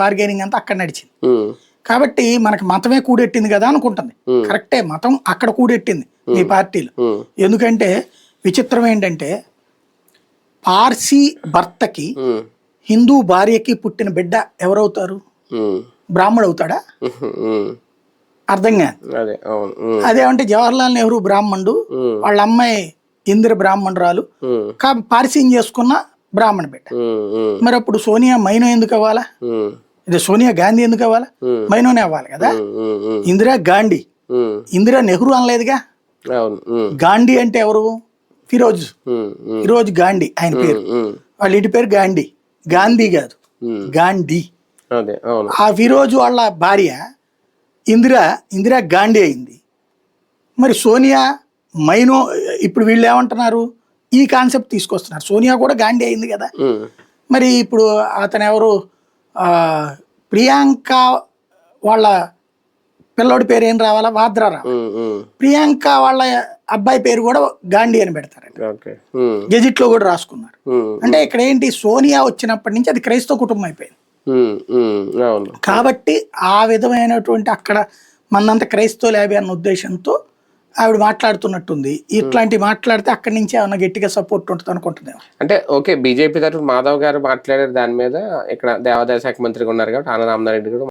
Bargaining అంతా అక్కడ నడిచింది. కాబట్టి మనకి మతమే కూడెట్టింది కదా అనుకుంటుంది. కరెక్టే మతం అక్కడ కూడెట్టింది మీ పార్టీలో. ఎందుకంటే విచిత్రం ఏంటంటే పార్సీ భర్తకి హిందూ భార్యకి పుట్టిన బిడ్డ ఎవరవుతారు? బ్రాహ్మడు అవుతాడా అర్థం కాదు. అదేమంటే జవహర్లాల్ నెహ్రూ బ్రాహ్మణుడు వాళ్ళ అమ్మాయి ఇందిర బ్రాహ్మణురాలు. కా పార్సీని చేసుకున్న బ్రాహ్మణ బిడ్డ. మరి అప్పుడు సోనియా మైనో ఎందుకు అవ్వాలా? ఇది సోనియా గాంధీ ఎందుకు అవ్వాలా? మైనోనే అవ్వాలి కదా? ఇందిరా గాంధీ. ఇందిరా నెహ్రూ అనలేదుగా? గాంధీ అంటే ఎవరు? ఫిరోజ్. ఫిరోజ్ గాంధీ ఆయన పేరు. వాళ్ళ ఇంటి పేరు గాంధీ. గాంధీ కాదు. గాంధీ. ఆ ఫిరోజ్ వాళ్ళ భార్య ఇందిరా ఇందిరా గాంధీ అయింది. మరి సోనియా మైనో ఇప్పుడు వీళ్ళు ఏమంటున్నారు? ఈ కాన్సెప్ట్ తీసుకొస్తున్నారు. సోనియా కూడా గాంధీ అయింది కదా? మరి ఇప్పుడు అతను ఎవరు? ప్రియాంక వాళ్ళ పిల్లోడి పేరు ఏం రావాలా? వాద్రా రావాలి. ఉమ్, ఉమ్, ప్రియాంక వాళ్ళ అబ్బాయి పేరు కూడా గాంధీ అని పెడతారంట. ఓకే. ఉమ్, గెజిట్లో కూడా రాసుకున్నారు. అంటే ఇక్కడ ఏంటి సోనియా వచ్చినప్పటి నుంచి అది క్రైస్తవ కుటుంబం అయిపోయింది. కాబట్టి ఆ విధమైనటువంటి అక్కడ మనంత క్రైస్తవ లేబి అన్న ఉద్దేశంతో ఆవిడ మాట్లాడుతున్నట్టుంది. ఇట్లాంటి మాట్లాడితే అక్కడి నుంచి ఏమన్నా గట్టిగా సపోర్ట్ ఉంటుంది అనుకుంటున్నాం అంటే ఓకే బీజేపీ తరఫు మాధవ్ గారు మాట్లాడారు దాని మీద. ఇక్కడ దేవాదాయ శాఖ మంత్రిగా ఉన్నారు కాబట్టి ఆనంద రామనారెడ్డి కూడా